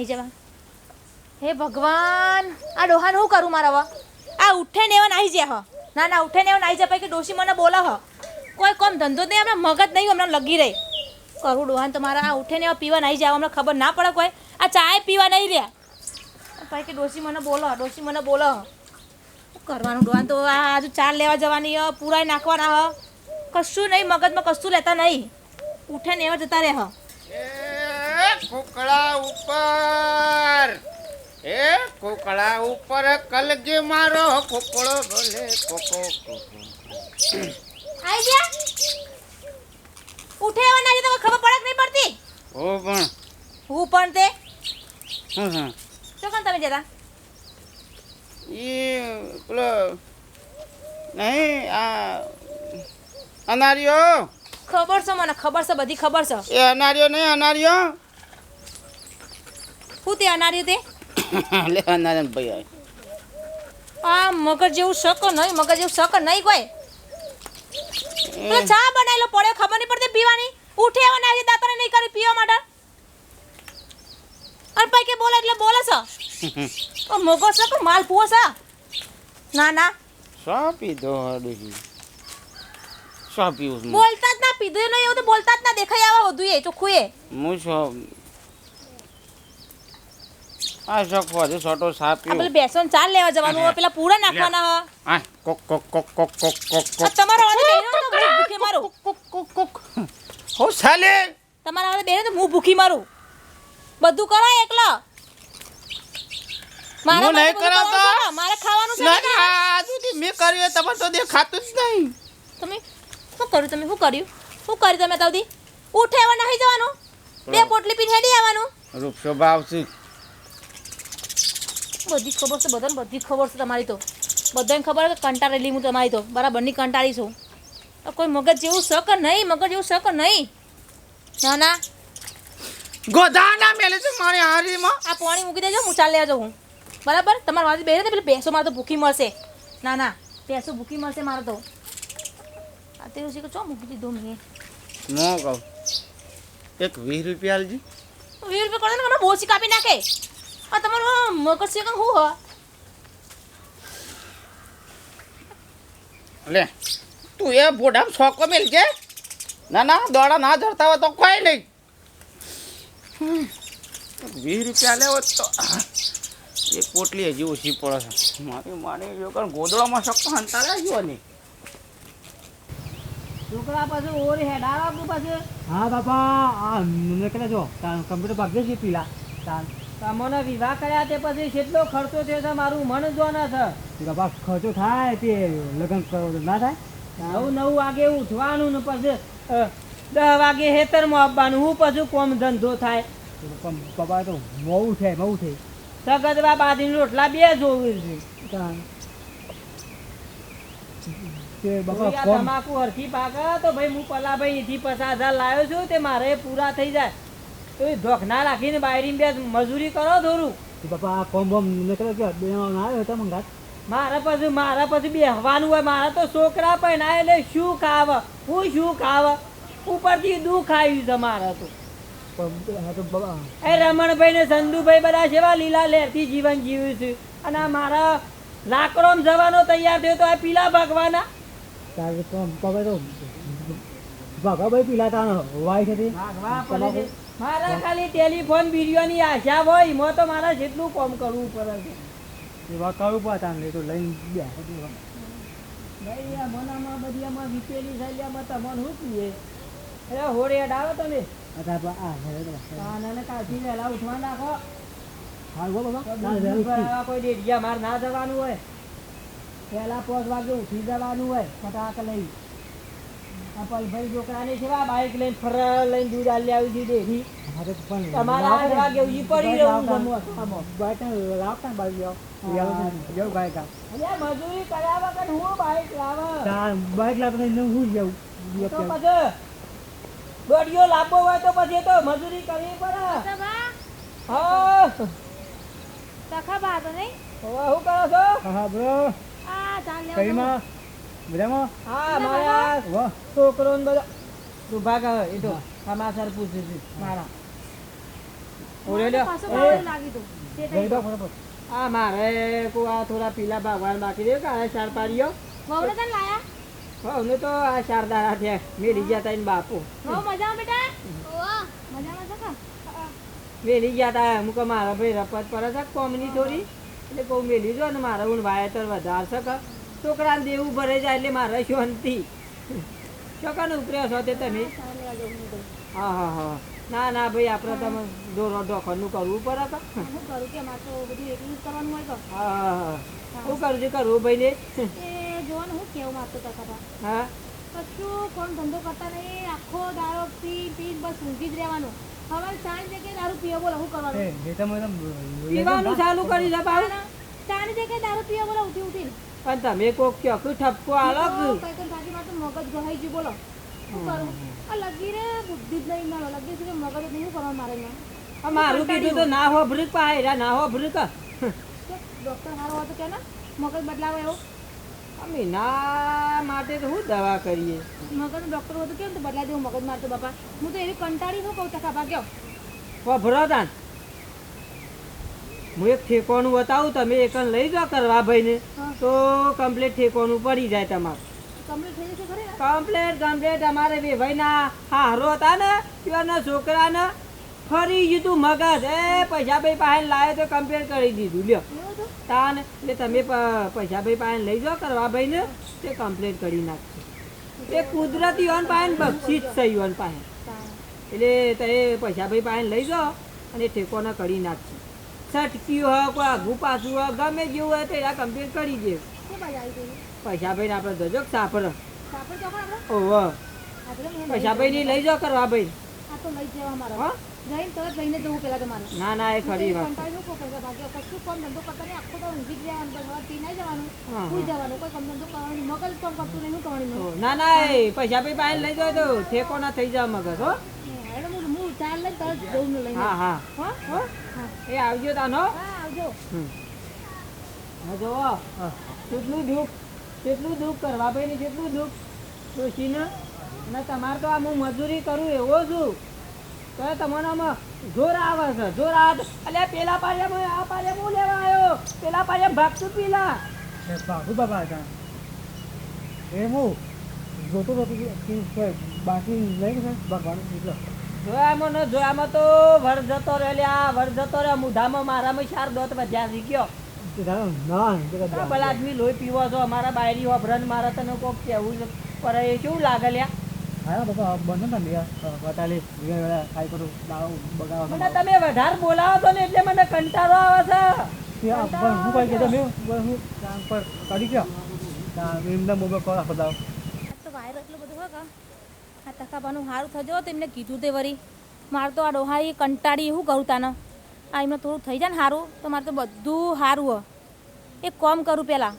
નાહી જવા. હે ભગવાન, આ ડોહાન શું કરું મારા હવે આ ઉઠે ને એવા નાહી જાય હ. ના ના, ઉઠે ને એવા નાહી જાય કે ડોશી મને બોલા હ. કોઈ કોમ ધંધો નહીં, હમણાં મગજ નહીં, હમણાં લગી રહી. કરું ડોહાન તમારા, આ ઉઠે ને એવા પીવા નાહી જાય હમણાં ખબર ના પડે કોઈ. આ ચાય પીવા નહીં રહ્યા. પછી કે ડોશી મને બોલો ડોશી મને બોલો કરવાનું ડોહાન તો આ હજુ ચાર લેવા જવાની હ, પૂરાય નાખવાના હ. કશું નહીં, મગજમાં કશું લેતા નહીં. ઉઠે ને એવા જતા રહે હ. એ કુકડા ઉપર. એ કુકડા ઉપર કલગી મારો કુકડો બોલે કોકો કોકો. આઈ ગયા? ઉઠે એવા ના તો ખબર પડક નહીં પડતી? ઓ પણ. હું પણ તે. હં હં શું કોણ તમે જતા? ઈ પેલો નહીં આ અનારિયો ખબર છે મને ખબર છે બધી ખબર છે. એ અનારિયો નહીં અનારિયો હું તે અનાર્યું તે? લે અનારિયો ભાઈ આ મગર જેવું શક નહીં મગર જેવું શક નહીં કોઈ. તો ચા બનાવેલો પડ્યો ખબર નહીં પડતી પીવાની? ઉઠે એવા ના દાતરે નહીં કરી પીવા માટે. અને પછી કે બોલે એટલે બોલે છે. ઓ મગર છે કે માલ પૂવો છે? ના ના. શા પીધો હડુજી શા પીવું બોલતા જ ના પીધું નહીં એવું તો બોલતા જ ના દેખાય આવે વધુ એ ચોખ્ખું એ હું શું આ શોખ વધુ સોટો સા આ પીવું પેલું ચાલ લેવા જવાનું હોય પેલા પૂરા નાખવાના હ આ કોક કોક કોક કોક કોક કોક કોક. તમારો વાળો બેનો તો હું ભૂખી મારું. કોક કોક કોક હો સાલે. તમારો વાળો બેનો તો હું ભૂખી મારું. બધું કરાય એકલો. મારા નહીં કરાવતો. છે મારે ખાવાનું છે ના આજુથી મેં કર્યું તમારે તો દેખાતું જ નહીં. તમે શું કર્યું તમે? શું કર્યું? શું કર્યું તમે તાવથી ઉઠે એવા નહીં જવાનું. બે પોટલી પીને હેડી આવવાનું. રૂપ શોભા આવશે બધી જ ખબર છે બધાને બધી જ ખબર છે તમારી તો. બધાને ખબર કે કંટાળેલી હું તમારી તો. બરાબરની કંટાળી છું. તો કોઈ મગજ જેવું શક નહીં મગજ જેવું શક નહીં. ના ના ગોધાના મેલે છે મારી હારીમાં. આ પાણી મૂકી દેજો હું ચાલ લેવા હું. બરાબર? તમારે મારી બેસે ને પેલી ભેંસો મારે તો ભૂખી મળશે. ના ના ભેંસો ભૂખી મળશે મારે તો. આ તેવું છે કે ચો મૂકી દીધું મેં? હું કહું. એક વીસ રૂપિયા આલજી. વીસ રૂપિયા કરો ને મને બોસી કાપી નાખે. આ તમારું મગજ છે કે હું હ? લે તું એ બોડામાં છોકો મેલ કે? ના ના દોડા ના ધરતા હોય તો કોઈ નહીં. વીસ રૂપિયા લેવો તો એક પોટલી હજી ઓછી પડે છે. મારી મારી જોકર ગોદડામાં શકતો હંતાડા ગયો ને. છોકરા પાછું ઓરી હેડા આપું પાછું? હા બાપા આ નીકળે જો તાન કમ્પ્યુટર ભાગે છે પીલા. તાન તમને વિવાહ કર્યા તે પછી કેટલો ખર્ચો થયો છે મારું મન જો ના છે બાપા ખર્ચો થાય તે લગ્ન કરો ના થાય? નવ નવ વાગે ઉઠવાનું ને પછી દસ વાગે હેતરમાં આપવાનું હું પછી કોમ ધંધો થાય. બાપા તો મોવું છે મોવું છે સગતવા બાદીને રોટલા બે જોવું છે. તમાકુ હરખી પાક તો ભાઈ હું પલા ભાઈ અહીંથી પચાસ હજાર લાવ્યો છું તે મારે પૂરા થઈ જાય. તો એ ધોખના રાખીને બાયરી બે મજૂરી કરો થોડું બાપા આ કોમ બોમ નીકળે કે બે ના આવ્યો મંગાત મારા પછી મારા પછી બેહવાનું હોય મારા તો છોકરા પણ એટલે શું ખાવ? હું શું ખાવ? ઉપરથી દુઃખ આવ્યું છે મારા તો. એ રમણભાઈ ને સંધુભાઈ બધા જેવા લીલા લહેરથી જીવન જીવ્યું છે. અને આ મારા લાકડો જવાનો તૈયાર થયો તો આ પીલા ભગવાના. તારે તો બાપા તો બાપા ભાઈ પીલા તા. વાય છે. મારા ખાલી ટેલિફોન વિડીયોની આશા હોય એમાં તો મારા જેટલું કામ કરવું પડે છે. એવા કયું પાતા એ તો લઈને બે ભાઈ આ મનામાં બધી આમાં વીતેલી શૈલીમાં તમને શું કહીએ અરે હોડે અડાવો તમે. અતા આ હેરે તો કાનાને કાઢી વહેલા ઉઠવા નાખો. કોઈ ડેડિયા માર ના જવાનું હોય. પહેલા પાંચ વાગે ઉઠી જવાનું હોય ફટાક લઈ. આ પલભાઈ છોકરાને કેવા બાઇક લઈને ફર લઈને દૂધ આલી આવી છે ડેરી. હા તો પણ તમારા આઠ વાગે ઉજી પડી રહ્યું જમવા બાઈક લાવતા બાઈક જાવ જાવ ગાય મજૂરી કર્યા વગર હું બાઇક લાવે? તાર લાવતા હું જાઉં તો પછી દોડીઓ લાવવો હોય તો પછી એ તો મજૂરી કરવી પડે. હા. સખા બા નહીં? હવે શું કરો છો? હા બ્રો આ ચાલ કઈમાં મજામાં? હા મારા છોકરો ને બધા. તું ભાગ એ મારા. પાછો આ મારે કો આ થોડા પીલા ભગવાન બાકી દે કાલે ચાર પાડીઓ? તો આ શારદારા છે મેળી ગયા તા એન બાપુ. મેળી બેટા? ગયા તા. અમુક મારા ભાઈ રપત પર છે કોમની થોડી. એટલે કહું મેલી જો ને મારા હું વાયતર વધારશે કે છોકરાને દેવું ભરે જાય એટલે મારે શાંતિ. ચોકાને ઉપર્યા છો તે તમે હા હા હા. ના ના ભાઈ આપણે તમે દોરો ડોખરનું કરવું પડે કે હું કરું કે મારે તો બધું એકલું જ કરવાનું હોય તો. હા હા હા. શું કરું છું કરવું ભાઈ ને એ જોવાનું હું કેવું મારતો હા. કશું કોણ ધંધો કરતા નહીં. આખો દારો પી પી બસ ઊંઘી જ રહેવાનું. હવે સાંજ જગ્યાએ દારૂ પીવો બોલો શું કરવાનું? પીવાનું ચાલુ કરી દે બાબુ સાંજ જગ્યાએ દારૂ પીવો બોલો ઉઠી ઉઠીને. પણ તમે કોક ચોખ્ખું ઠપકો આલો કે સાચી વાત તો મગજ ગહાઈ ગયું બોલો. શું કરું? આ લગી રે બુદ્ધિ જ નહીં મારો. લગી છે કે મગજ જ નહીં કરવા મારે આ મારું કીધું તો ના હો ભ્રીક પાય ના હો ભ્રીક ડોક્ટર મારો હતો કે ને? મગજ બદલાવે એવો? અમે ના માટે તો હું દવા કરીએ? મગજ ડોક્ટર હતો કેમ તો બદલાઈ દેવું મગજ મારતો બાપા? હું તો એવી કંટાળી શું કહું ટકા ભાગ્યો. વભરો તાન હું એક ઠેકોનું બતાવું તમે એકન લઈ જાઓ કરવા ભાઈને. તો કમ્પ્લીટ ઠેકોનું પડી જાય તમારે. કમ્પ્લેટ કમ્પ્લીટ અમારે બે ભાઈના હારો હતા ને ત્યાંના છોકરાને ફરી ગયું મગજ. એ પૈસા ભાઈ પાસે લાવે તો કમ્પેર કરી દીધું. લ્યો. તાન એટલે તમે પૈસાભાઈ પૈસા ભાઈ પાસે લઈ જાઓ કરવા ભાઈને તે કમ્પ્લેટ કરી નાખશે એ કુદરતી યોન પાસે બક્ષિત છે યોન પાસે. એટલે તે પૈસા ભાઈ પાસે લઈ જાઓ અને ઠેકોને કરી નાખશે સટકી હોય કોઈ આઘું પાછું હોય ગમે જેવું હોય તો એના કમ્પ્લીટ કરી દે. પૈસા ભાઈને આપણે દજો સાપર મેં પૈસા ભાઈ લઈ જાઓ કરવા ભાઈ. ના ના એ ખરી વાત. પૈસા ના ના ભાઈ પાસે લઈ જાઓ તો ઠેકો ના થઈ જાવ મગજ હો. ચાલ લઈને તરત જવું લઈ લઈને હા હા. હો હો. એ આવજો તાનો હા. આવજો. હા જોવો કેટલું દુઃખ કેટલું દુઃખ કરવા ભાઈ ને કેટલું દુઃખ ડોશીને અને તમારે તો આ હું મજૂરી કરું એવો છું. તો તમને આમાં જોર આવે છે જોર આવે. અલ્યા પેલા પાડ્યામાં આ પાડ્યા હું લેવા આવ્યો? પેલા પાડ્યા ભાગતું પીલા. ભાગુ બાબા એ હું જોતો હતો બાકી લઈ ગયા ભગવાન એટલે. જોયામાં ન જોયામાં તો વર જતો રહે લ્યા વર જતો રહે મુઢામાં મારામાં ચાર દોત વધ્યા શીખ્યો ભલા આદમી લોહી પીવો છો અમારા બાયરી હોભરન મારા તને કોક કેવું છે. પર એ કેવું લાગે લ્યા? તમે વધારે બોલાવો છો ને એટલે મને કંટાળો આવે છે. હું કઈ કહેતો હું કામ પર કાઢી ગયો. એમના મોબાઈલ કોલ આખો દાવ આ તો વાયર એટલું બધું હોય કા? આ તકાબાનું સારું થજો તો એમને કીધું તે વરી. મારે તો આ ડોહાઈ કંટાળી શું કરું તાને. આ એમને થોડું થઈ જાય ને સારું તો મારે તો બધું સારું હો. એક કોમ કરું પહેલાં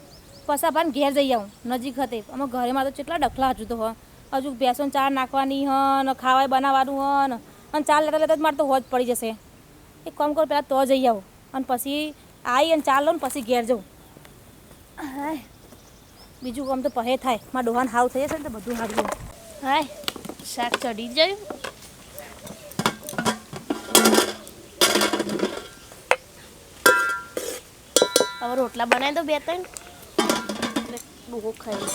પસા ભાન ઘેર જઈ આવું નજીક હતે. અમે ઘરેમાં તો કેટલા ડખલા હજુ તો હોય હજુ બેસન ચા નાખવાની હ ને ખાવાય બનાવવાનું હ ને અને ચા લેતા લેતા જ મારે તો હોજ પડી જશે. એક કોમ કરું પહેલાં તો જઈ આવું અને પછી આવી અને ચા લઉં ને પછી ઘેર જાઉં. બીજું કામ તો પહે થાય. મારા ડોહાન હાવ થઈ જશે ને તો બધું હારું હાય. શાક ચડી જાય. હવે રોટલા બનાવી દો બે ત્રણ. ડોહો ખાઈ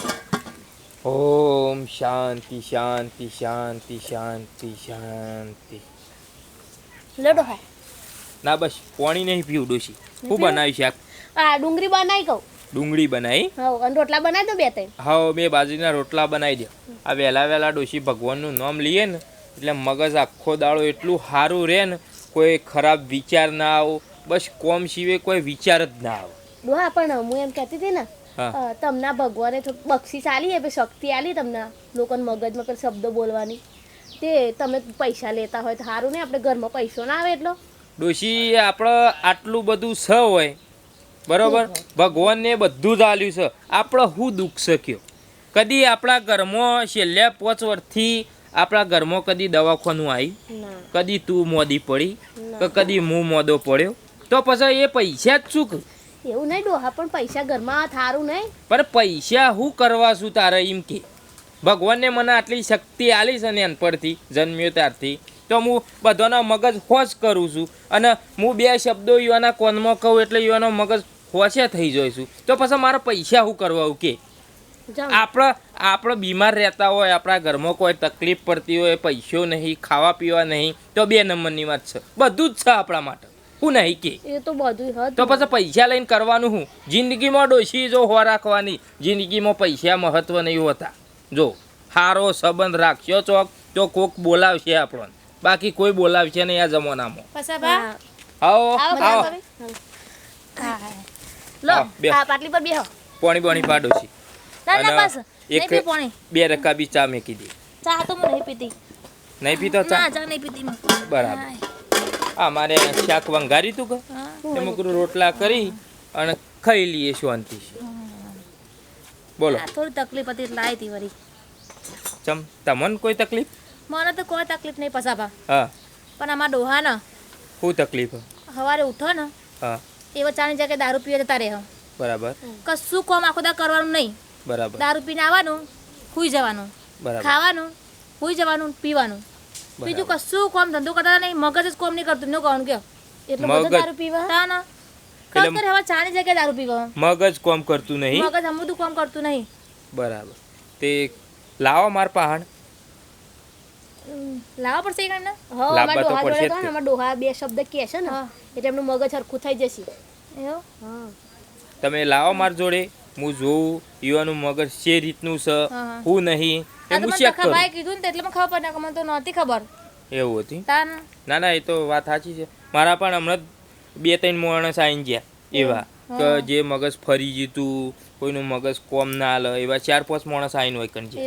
ઓમ શાંતિ શાંતિ શાંતિ શાંતિ શાંતિ. લડો ડોહા ના બસ પાણી નહીં પીવું ડોશી. હું બનાવી શાક? આ ડુંગળી બનાવી કહું. ડુંગળી બનાવી હા અને રોટલા બનાવી દો બે ત્રણ. હા બે બાજરીના રોટલા બનાવી દો. આ વહેલા વહેલા ડોશી ભગવાનનું નામ લઈએ ને એટલે મગજ આખો દાડો એટલું સારું રહે ને કોઈ ખરાબ વિચાર ના આવો. બસ કોમ સિવાય કોઈ વિચાર જ ના આવે. ડોહા પણ હું એમ કહેતી હતી ને તમને ભગવાને થોડું બક્ષીસ આલી એ શક્તિ આલી તમને લોકોને મગજમાં કોઈ શબ્દો બોલવાની. તે તમે પૈસા લેતા હોય તો સારું ને આપણે ઘરમાં પૈસો ના આવે એટલો. ડોશી આપણે આટલું બધું સ હોય બરોબર? ભગવાનને બધું જ આલ્યું છે. આપણે શું દુઃખ શક્યો કદી આપણા ઘરમાં છેલ્લા પાંચ વર્ષથી આપણા ઘરમાં કદી દવાખાનું આવી કદી તું મોદી પડી? કે કદી હું મોદો પડ્યો? તો પછી એ પૈસા જ શું એવું નહીં ડોહા પણ પૈસા ઘરમાં થારું નહીં. પણ પૈસા શું કરવા શું તારે એમ કે? ભગવાનને મને આટલી શક્તિ આલી છે ને એન પરથી જન્મ્યો ત્યારથી. તો હું બધાનો મગજ હોશ કરું છું. અને હું બે શબ્દો યુવાના કોનમાં કહું એટલે યુવાનો મગજ હોશે થઈ જઈશું. તો પછી મારા પૈસા શું કરવા કે? આપણા આપણે બીમાર રહેતા હોય આપણા ઘરમાં કોઈ તકલીફ પડતી હોય પૈસો નહીં ખાવા પીવા નહીં તો બે નંબરની વાત છે. બધું જ છે આપણા માટે. હું નહીં કે. એ તો બધું તો પછી પૈસા લઈને કરવાનું હું? જિંદગીમાં ડોશી જો હો રાખવાની જિંદગીમાં પૈસા મહત્વ નહીં હોતા. જો સારો સંબંધ રાખ્યો ચોક તો કોક બોલાવશે આપણને. બાકી કોઈ બોલાવશે નહીં આ જમાનામાં. આવો. આવો આવો. હા હા. લો આ પાટલી પર બેહો. પાણી પાણી પાડો છે. ના ના બસ. એક પાણી. બે રકા બી ચા મેકી કીધી. ચા તો હું નહીં પીતી. નહીં પીતો ચા? ના ચા નહીં પીતી. બરાબર. આ મારે શાક વંગારી તું કે. એમ કરું રોટલા કરી અને ખાઈ લઈએ શાંતિ બોલો. થોડી તકલીફ હતી એટલે આવી હતી વરી ચમ તમને કોઈ તકલીફ? મને તો કોઈ તકલીફ નહીં પસાબા હા. પણ આમાં ડોહા ને શું તકલીફ? સવારે ઉઠો ને. હા. એવો ચાની જગ્યાએ દારૂ પીવા જતા રહે. બરાબર. કશું કોમ આખો દા કરવાનું નહીં. બરાબર. દારૂ પીને આવવાનું હુઈ જવાનું. બરાબર. ખાવાનું હુઈ જવાનું પીવાનું. બીજું કશું કોમ ધંધો કરતા નહીં મગજ જ કોમ નહીં કરતું. નો કહવાનું કયો એટલું બધું મગજ. દારૂ પીવા? તા ના. કરી હવે ચાની જગ્યાએ દારૂ પીવા? મગજ કોમ કરતું નહીં. મગજ અમુદું કોમ કરતું નહીં. બરાબર. તે લાવો માર હમ, લાવવા પડશે એક એમને? હા અમારા ડોહા જોડે તો. અમારા ડોહા બે શબ્દ કહે છે ને એટલે એમનું મગજ હરખું થઈ જશે. એવું? તમે લાવો માર જોડે હું જોઉં યુવાનું મગજ છે રીતનું છે હું નહીં એ હું ચેક કરું. ભાઈ કીધું ને એટલે મને ખબર પડે કે મને તો નહોતી ખબર. એવું હતું? ના ના એ તો વાત સાચી છે. મારા પણ હમણાં બે ત્રણ માણસ આવીને ગયા એવા કે જે મગજ ફરી જીતું કોઈનું મગજ કોમ ના લે એવા ચાર પાંચ માણસ આવીને હોય કણ છે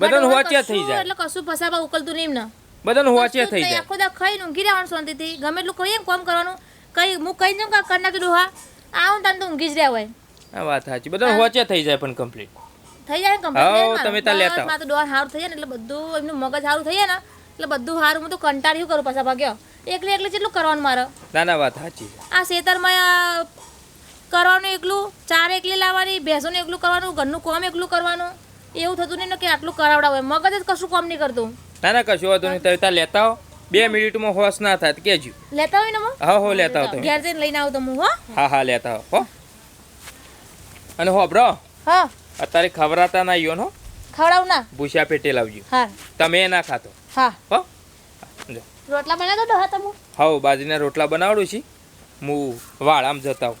બધાને મારે કશું થઈ જાય. એટલે કશું ફસાવા ઉકલતું નહીં એમને. બધાને હોચે થઈ જાય. આખો દા ખાઈ ઊંઘી રહેવાનું શાંતિથી. ગમે એટલું કહીએ કોમ કરવાનું. કઈ હું કઈ દઉં કે કરી નાખી હા આવું તાન તો ઊંઘી જ રહ્યા હોય. આ વાત સાચી. બધાને હોચ્યા થઈ જાય પણ કમ્પ્લીટ થઈ જાય કમ્પ્લીટ તમે તા લેતા. મારું તો ડોહા સારું થઈ જાય ને એટલે બધું એમનું મગજ સારું થઈ જાય ને એટલે બધું સારું. હું તો કંટાળ્યું કરું પાછા ભાગ્યો. એકલી એકલી જેટલું કરવાનું મારે? ના ના વાત સાચી આ શેતરમાં કરવાનું એકલું ચાર એકલી લાવવાની ભેંસોને એકલું કરવાનું ઘરનું કોમ એકલું કરવાનું. એવું થતું નહીં ને કે આટલું કરાવડાવે મગજ જ કશું કામ નહીં કરતું. ના ના કશું વાંધો નહીં. તમે લેતા હો બે મિનિટમાં હોશ ના થાય કેજો. લેતા હોય ને હા હો લેતા હો ઘેર જઈને લઈને આવું તો હું હો. હા હા લેતા હો હો. અને હો બ્રો. હા. અત્યારે ખવરાતા ના યો હો. ખવડાવ ના. ભૂસા પેટે લાવજો. હા. તમે ના ખાતો. હા. હો. રોટલા બનાવ દો હા તમે હાઉ બાજરીના રોટલા બનાવડું છે. હું વાળામ જતા આવું.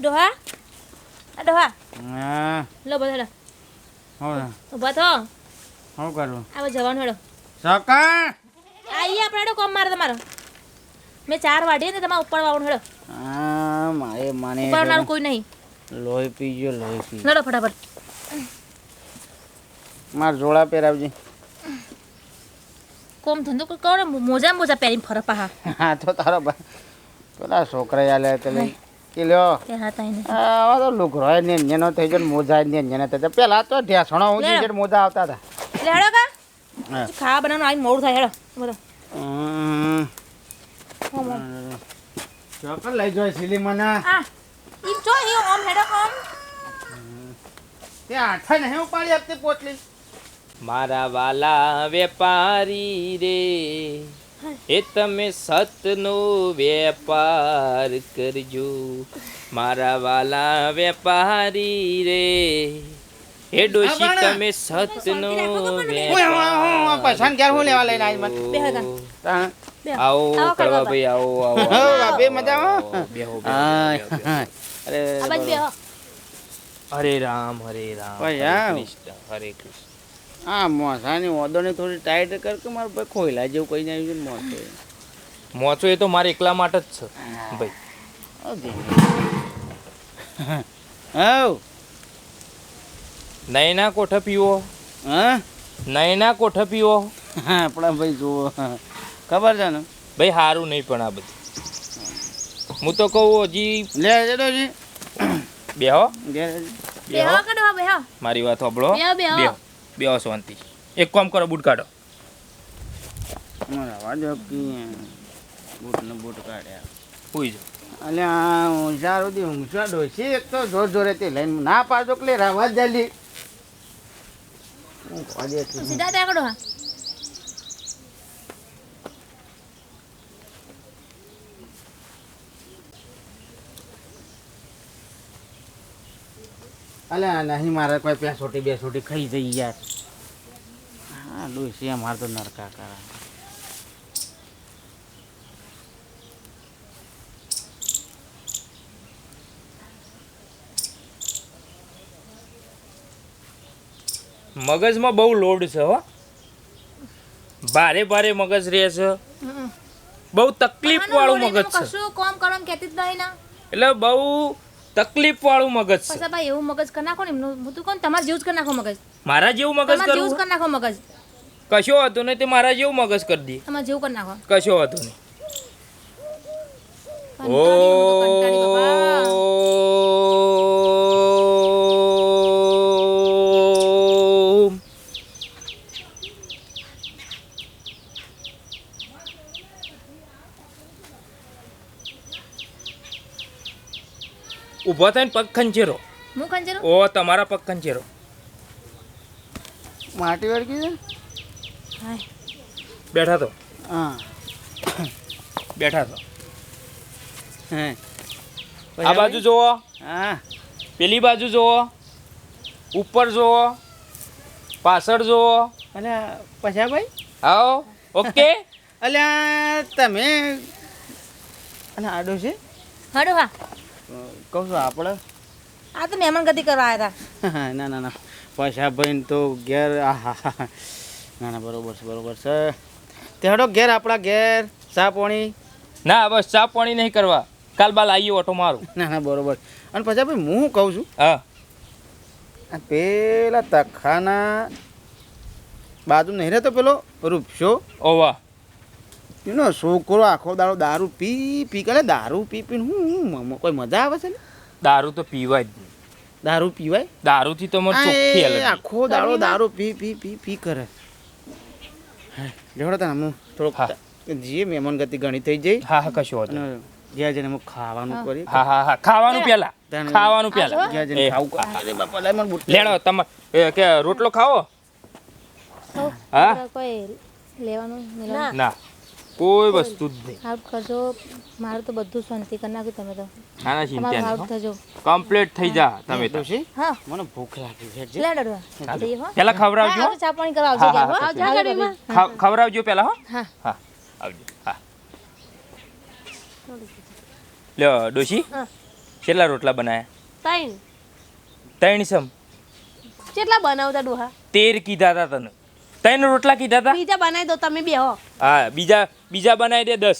ડોહા? આ ડોહા. લો બધા હેડો ઊભા થો. શું કરું? આવો જવાનું હેડો. સકા આઈએ આપણે હેડો કોમ મારે તમારો. મેં ચાર વાઢીએ ને તમારે ઉપર વાવવાનું હેડો. મારે મને ઉપરવાળું કોઈ નહીં. લોહી પીજો લોહી પી. લડો ફટાફટ. માર જોડા પહેરાવજે. કોમ ધંધો કોઈ કરો? ને મોજા મોજા પહેરીને ફરે પાહા. હા તો તારો પેલા છોકરા આલે તે કે લ્યો. આવા તો લુગરો ને નેનો થઈ ગયો મોજા ને એનો થઈ પેલા તો ઢેસણો હું જે મોજા આવતા હતા. લેડો કા. ખાવા બનાવવાનું આવીને મોડું થાય હેડો. બધો. ચોકર લઈ જોય સિલી મને આ ઈ જો ઈ ઓમ હેડો ઓમ તે આઠા નહીં ઉપાડી આપતી પોટલી. મારા વાલા વેપારી રે. એ તમે સતનો વેપાર કરજો. મારા વાલા વેપારી રે. હે ડોશી તમે સતનો વેપાર હું પૈસા હું લેવા લઈને આવી મને કરવા ભાઈ આવો આવો બે મજામાં? બેહો. અરે હરે રામ હરે રામ. ભાઈ, હરે કૃષ્ણ હરે કૃષ્ણ. આ મોસાની ઓદોને થોડી ટાઈટ કર કે મારો ભાઈ ખોઈલા જેવું કઈ જાય છે ને મોસો. મોચો એ તો મારે એકલા માટે જ છે ભાઈ. હવ નયના કોઠે પીવો? હા? નયના કોઠે પીવો? હા આપણા ભાઈ જુઓ. ખબર છે ને? ભાઈ સારું નહીં પણ આ બધું. હું તો કહું હજી લે જડો જી બેહો ઘેર બે હો. કે બે મારી વાત સાંભળો. બેહો, બેહો. બેહો શાંતિ એક કામ કરો બૂટ કાઢો. મારા વાજો કી બૂટ ને બૂટ કાઢ્યા. હોઈ જાઓ. અલ્યા ઊંઝા સુધી ઊંઝા ડોસી એક તો જોર જોરે તે લઈને ના પાડો એટલે રવા જાલી હું તું સીધા ત્યાં અલ્યા નહીં મારે કોઈ પેસોટી બેસોટી ખાઈ જઈ યાર. હા ડોસી અમારે તો નરકા કરા. મગજમાં બહુ લોડ છે હો. ભારે ભારે મગજ રહે છે. બહુ તકલીફ વાળું મગજ છે. કશું કામ કરો એમ કહેતી જ નહીં ના. એટલે બહુ તકલીફ વાળું મગજ છે. ભાઈ એવું મગજ કરી નાખો ને એમનું હું તું કોણ તમારા જેવું જ કરી નાખો મગજ. મારા જેવું મગજ કરું જેવું જ કરી? નાખો મગજ. કશો હતો નહીં તે મારા જેવું મગજ કરી દે. તમારે જેવું કરી નાખો. કશો હતો નહીં. કંટાળી ગયું, હું તો કંટાળી બાપા. ઓમ. ઊભો થઈને પગ ખંચેરો હું ખંજેરો? ઓ તમારા પગ ખંચેરો માટી વળગી છે? બેઠા તો. હા. બેઠા તો. હે. આ બાજુ જુઓ હા. પેલી બાજુ જુઓ ઉપર જુઓ પાછળ જુઓ અને પછા ભાઈ? આવો. ઓકે. અલ્યા તમે? અને આડો છે? હાડો હા. કહું છું આપણે? આ તો મહેમાન ગતિ કરવા આવ્યા હતા ના ના ના. પૈસા ભાઈ તો ઘેર આહા ના ના બરોબર છે બરોબર છે. તે હડો ઘેર આપણા ઘેર. ચા પાણી? ના બસ ચા પાણી નહીં કરવા. કાલ બાલ આવીએ ઓટો મારું. ના ના બરોબર. અને પછી ભાઈ હું કહું છું? હા. પેલા તખાના બાજુ નહીં રહેતો પેલો રૂપશો? ઓવા એનો છોકરો આખો દારૂ દારૂ પી પી કરે દારૂ પી પીને હું હું કોઈ મજા આવે છે ને? દારૂ તો પીવાય જ નહીં. દારૂ પીવાય? દારૂથી તો મને ચોખ્ખી અલગ. આખો દાડો દારૂ પી પી પી પી કરે. જોડો તને હું થોડોક. જે મહેમાન ગતિ ઘણી થઈ જઈ. હા હા કશો નહીં. અને જઈને હું ખાવાનું કરી હા હા હા ખાવાનું પેલા. ખાવાનું પેલા. ઘેર જઈને ખાવું અરે બાપા લઈ મને બુટ. લેણો તમે કે રોટલો ખાવો? હા. કોઈ લેવાનું ના. કોઈ વસ્તુ જ નહીં. કરજો. મારું તો બધું શાંતિ કરી નાખ્યું તમે તો. નાના ચિંતા નહીં થજો. કમ્પ્લીટ થઈ જા તમે તો. હા. મને ભૂખ લાગી છે. લે પેલા ખવડાવજો હા, ચા પાણી કરાવજો આવજો હા, ઘેર, હો. હા, હા, હો. હા. હા આવજો. હા. લ્યો ડોશી. હા. કેટલા રોટલા બનાયા? ત્રણ. ત્રણ સમ કેટલા બનાવતા ડોહા? તેર કીધા હતા તને. ત્રણ રોટલા કીધા હતા બીજા બનાવી દો તમે બેહો હા બીજા બીજા બનાવી દે દસ.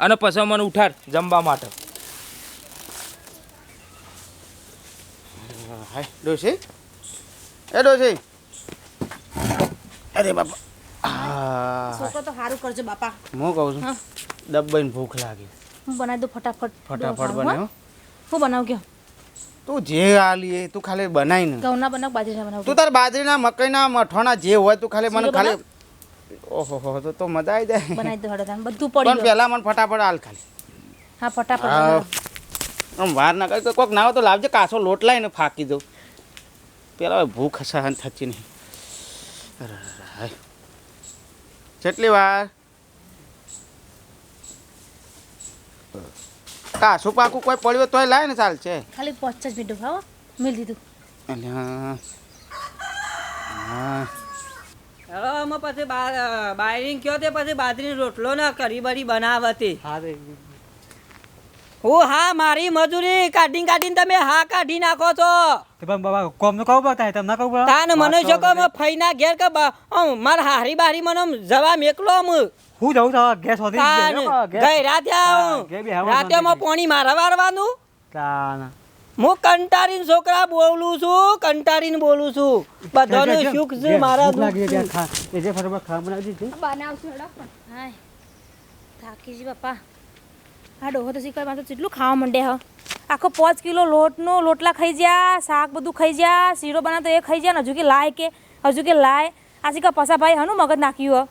અને પછી મને ઉઠાડ જમવા માટે. ડોશી? એ ડોસી અરે બાપા. આ છોકરો તો સારું કરજો બાપા. હું કહું છું હા. દબાઈને ભૂખ લાગી. હું બનાવી દઉં ફટાફટ. ફટાફટ ડોસા, બને હો. બનાવું કયો તું જે આલી તું ખાલી બનાવી ઘઉંના બનાવ બાજરીના બનાવું તું તાર બાજરીના મકઈના મઠોણા જે હોય તું ખાલી મને ખાલી ઓહો તો તો મજા આવી જાય. બનાવી દો હડો બધું પણ પડી ગયું. પહેલા મને ફટાફટ હાલ ખાલી. હા ફટાફટ આમ વાર ના કરી કોક ના હોય તો લાવજે કાસો લોટ લાવીને ફાકી દઉં. પેલા ભૂખ સહન થતી નહીં. કેટલી વાર. કાસું પાકું કોઈ પડ્યું તોય લાય ને ચાલશે. ખાલી પાંચ જ મિનિટ ખાઓ મિલ દીધું. હા. હવે પછી બાયરિંગ કયો તે પછી બાજરીનો રોટલો ને કરી બરી બનાવતી. હા હું હા મારી મજૂરી કાઢી કાઢીને તમે હા કાઢી નાખો છો. બાબા કોમનું કહું બતાય તમને કહું તાન મને જો કે મે ફઈના ઘેર કે માર હારી બારી મને જવા મેકલો આમ. હું જઉં તો ગેસ હોતી ગઈ રાતે હા, રાતે અમે પોણી મારા વારવાનું? તાના. હું કંટાળીને છોકરા બોલું છું કંટાળીને બોલું છું. બધાનું સુખ છે મારા લાગી ત્યાં ખા એ જે ફરવા ખા બનાવી દીધી. હાય. થાકી જી બાપા. આ ડોહો તો શીખવાયમાં તો કેટલું ખાવા માંડે હ. આખો પાંચ કિલો લોટનો લોટલા ખાઈ જ્યા શાક બધું ખાઈ જ્યા શીરો બનાવતો એ ખાઈ જ્યા ને હજુ કે લાય કે હજુ કે લાય. આ શીખા પસાભાઈ હનું મગજ નાખ્યું હ.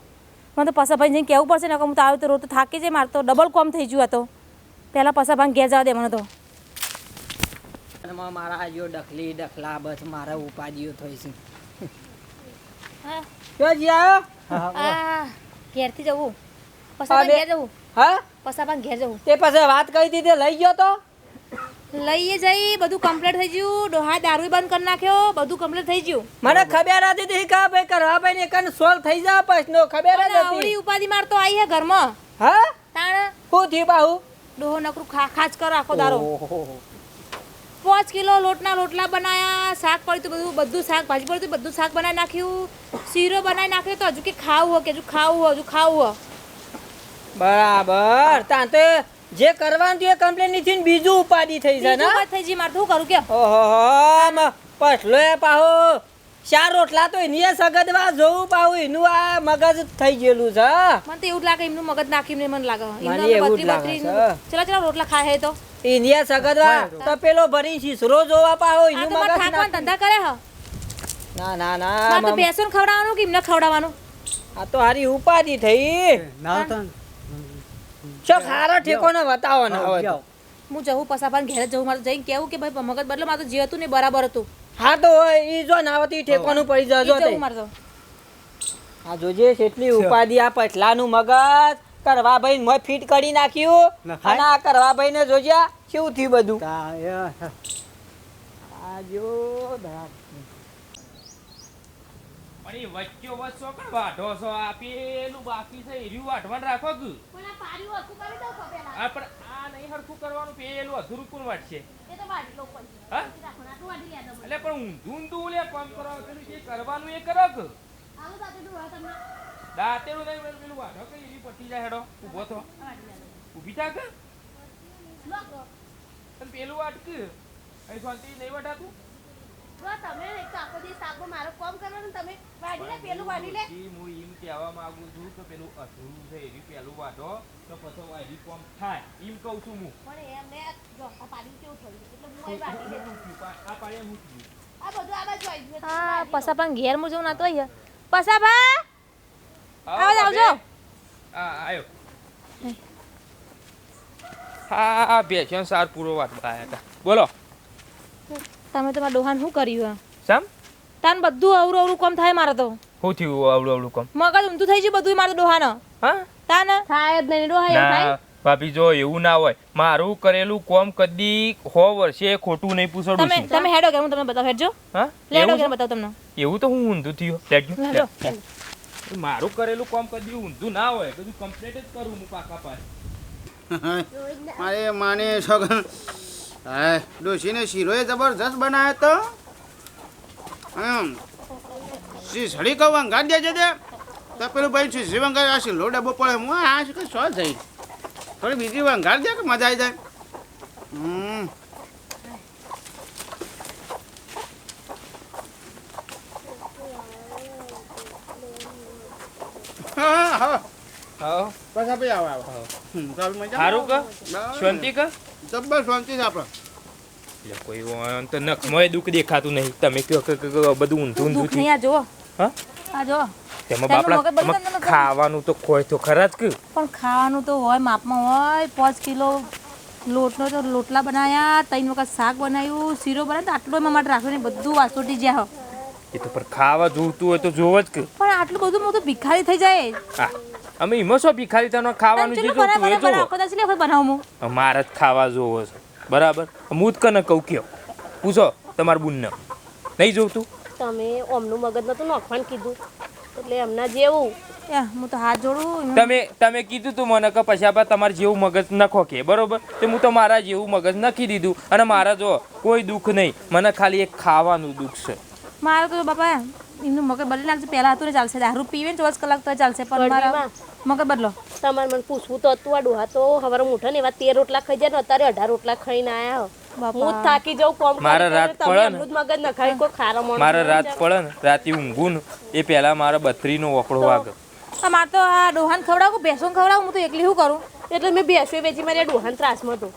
મને તો પસાભાઈ જઈને કહેવું પડશે ને કે હું તો આવ્યો તો રોજ તો થાકી જાય મારે તો ડબલ કોમ થઈ ગયું હતો તો. પહેલાં પસાભાઈ ઘેર જવા દે મને તો. એમાં મારા જો ડખલી ડખલા બસ મારા ઉપાધિઓ થઈ છે. હા. જી આવ્યો આ ઘેરથી જવું. પસાબા ઘેર જવું. હા? પસાબા ઘેર જવું. તે પછી વાત કહી દીધી લઈ ગયો તો? લઈએ જઈ બધું કમ્પ્લીટ થઈ ગયું. ડોહા દારૂ બંધ કરી નાખ્યો બધું કમ્પ્લીટ થઈ ગયું. મને ખબર હતી હતી કા ભાઈ કરવા ભાઈ ને કન સોલ્વ થઈ જાય પછી ખબર હતી. આવડી ઉપાધિ માર તો આવી હે ઘરમાં. હા? તાણ? હું થી બાહુ? ડોહો નકરું ખા ખાચ કર આખો દારો પાંચ કિલો લોટના રોટલા બનાવ્યા શાક પડ્યું બધું બધું શાક ભાજી પડ્યું બધું શાક બનાવી નાખ્યું. શીરો બનાવી નાખ્યો તો હજુ કે ખાવું હોય કે હજુ ખાવું હોય હજુ ખાવું હોય. બરાબર. તાન તો જે કરવાનું હતું એ કમ્પ્લેન નથી ને બીજું ઉપાધિ થઈ જાય ને? થઈ જી મારે તો શું કરું કે? ઓહો પછલો એ પાહો. ચાર રોટલા તો એની સગદવા જોવું પાવું એનું આ મગજ થઈ ગયેલું છે. મને તો એવું લાગે એમનું મગજ નાખી મને મને લાગે. મને એવું લાગે ચલો ચલો રોટલા ખાય તો. એની સગદવા તો પેલો ભરી છીસરો જોવા પાહો એનું મગજ થાકવાના ધંધા કરે હ. ના ના મારે તો બેસન ખવડાવવાનું કે એમને ખવડાવવાનું? આ તો હારી ઉપાધિ થઈ. ના તન ચો ખારો ઠેકોને બતાવો ને હવે હું જવું પસાપાન ઘેર જવું મારે જઈને કેવું કે ભાઈ મગજ બદલો મારે તો જે હતું ને બરાબર હતું. હા તો ઈ જો નાવતી ઠેકવાનું પડી જજો તે. આ જોજે કેટલી ઉપાધિ આ પટલાનું મગજ. કરવા ભાઈ મોય ફિટ કરી નાખ્યું? અને આ કરવા ભાઈ ને જોજ્યા કેવું થયું બધું? આજો પણ વચ્ચો વચ્ચો કણ વાઢો છો આ પેલું બાકી છે એ રહ્યું વાઢવાનું રાખો કે આ પણ આ નહીં હરખું કરવાનું પેલું અધૂરું કોણ વાટશે એટલે પણ ઊંધું ઊંધું લે કામ કરો પેલું જે કરવાનું એ કરો કે દાંતેડું નહીં પેલું વાઢો કે એવી પટી જાય હેડો ઊભો થો. ઊભી થાક? પેલું વાટક. અહીં શાંતિ નહીં વટાતું ઈ હું એમ કહેવા માંગુ છું કે પેલું અધૂરું છે એવી પેલું વાઢો તો પછી વાયરી કોમ થાય. એમ કહું છું હું. આ પાડે હું થયું? હા પસાપાન ઘેર હું ના તો અહીંયા પસાપા આવો આવજો. હા આયો. હા હા ભેંસ્યો સાર પૂરો વાત હતા. બોલો. તમે તમારા ડોહાન શું કર્યું સમ તાન બધું અવરું અવરું કોમ થાય મારે તો. શું થયું આવડું આવડું કોમ? મગજ ઊંધું થઈ ગયું બધું મારે તો હા? તાન? થાય જ નહીં ડોહા થાય? ભાભી જો એવું ના હોય મારું કરેલું કોમ કદી હો વર્ષે ખોટું નહીં પૂછડું તમે તમે હેડો કે હું તમને બતાવ હેડજો. હા? લેડો કે બતાવ તમને? એવું તો હું ઊંધું થયો. લેજો. મારું કરેલું કોમ કદી ઊંધું ના હોય બધું કમ્પ્લીટ જ કરું હું પાકા પાસે મારે માને સગન હા ડોશીને શીરોએ જબરજસ્ત બનાવ્યો તો? હમ. શીસડી કહું વંગાર દેજે દે. તો પેલું ભાઈ શીસડી વંગાર આ શીલો ડબ્બો પડે હું આ શું કે જઈ થોડી બીજી વંગાર દે કે મજા આવી જાય? હમ. હા હા. હા. બસ આપણે આવો આવો. હમ, ચાલ મજા સારું ક? શાંતિ ક? જબ્બર શાંતિ છે આપણે. એટલે કોઈ વાંધો તો નખમાં દુઃખ દેખાતું નહીં. તમે કહો કે કે- કે બધું ઊંધું ઊંધું દુઃખ નહીં આ હા? આ જુઓ. તેમાં બાપડા મગજ બધું તેમાં તમને ખબર. ખાવાનું તો ખોય તો ખરા જ કે. પણ ખાવાનું તો હોય માપમાં હોય. પાંચ કિલો લોટનો તો લોટલા બનાવ્યા ત્રણ વખત શાક બનાવ્યું શીરો બનાવ્યો આટલો એમાં માટે રાખ્યું ને બધું વાસોટી જ્યાં એ તો પર ખાવા જોતું હોય તો જોવો જ કે. પણ આટલું બધું મોટું ભિખારી થઈ જાય. હા. અમે ઈમો શું ભિખારી તને ખાવાનું જે ચલો એ જો જોવો આખો દાસ લે બનાવું હું? મારે જ ખાવા જોવો છે. બરાબર? હું જ કને કહું કયો. પૂછો તમાર બુનને. નહીં જોતું તમે ઓમનું મગજ નતું નાખવાનું કીધું. એટલે એમના જેવું. હું તો હાથ જોડું તમે તમે કીધું તું મને કે પછી આપણે તમારે જેવું મગજ નખો કે બરોબર? તો હું તો મારા જેવું મગજ નખી દીધું. અને મારા જો કોઈ દુઃખ નહીં. મને ખાલી એક ખાવાનું દુઃખ છે. મારે તો બાપા એમનું મગજ બદલી નાખજો. પહેલા હતું ને ચાલશે. દારૂ પીવે ને ચોવીસ કલાક તો ચાલશે. પણ મારા મગજ બદલો. તમારે મને પૂછવું તો હતું આ ડોહા તો હવારે મોટા ને એવા તેર રોટલા ખાઈ જાય ને અત્યારે અઢાર રોટલા ખાઈને આયા હો. હું થાકી જાઉં કોમ મારા રાત પડે ને. મગજ નખાય કોઈ ખારો માણસ મારા રાત પડે ને. રાતે ઊંઘું ને એ પહેલા મારા બત્રીનો વકડો વાગે. આ મારે તો આ ડોહાને ખવડાવું ભેંસો ખવડાવું હું તો એકલી શું કરું? એટલે મેં બેસી વેચી મારી આ ત્રાસ ત્રાસમાં હતો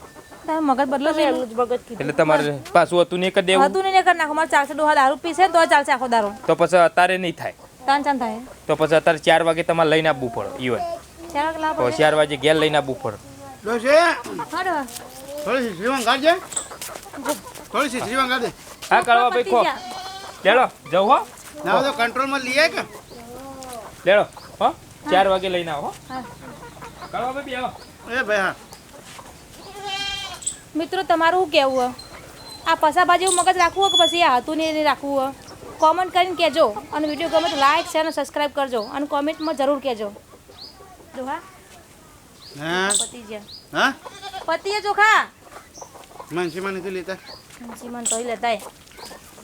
મગજ બદલો છે એમનું જ મગજ કીધું. એટલે તમારે પાછું હતું નહીં કરી દેવું? હતું નહીં કરી નાખો. મારે ચાલશે ડોહા દારૂ પીશે ને તો ચાલશે આખો દારૂ. તો પછી અત્યારે નહીં થાય. ત્રણ ચાન થાય. તો પછી અત્યારે ચાર વાગે તમારે લઈને આવવું પડે ઈવન. ચાર વાગે ઘેર લઈને આવવું પડે. ડોશી! હા થોડી હા કરવા ભાઈ ખો લેડો જવું હો. ના તો કંટ્રોલમાં લઈએ કે. લેડો હો. ચાર વાગે લઈને આવો હો. કરવા ભાઈ આવો. એ ભાઈ હા. મિત્રો તમારું શું કહેવું આ પસાભાજી મગજ રાખવું કે પછી આ હતું ને રાખવું હોય? કોમેન્ટ કરીને કહેજો અને વીડિયો ગમે તો લાઈક શેર અને સબસ્ક્રાઈબ કરજો અને કોમેન્ટમાં જરૂર કહેજો. જો હા. પતિ ગયા હા? પતિએ ચોખા મનસીમાં નથી લેતા. મને તો લેતા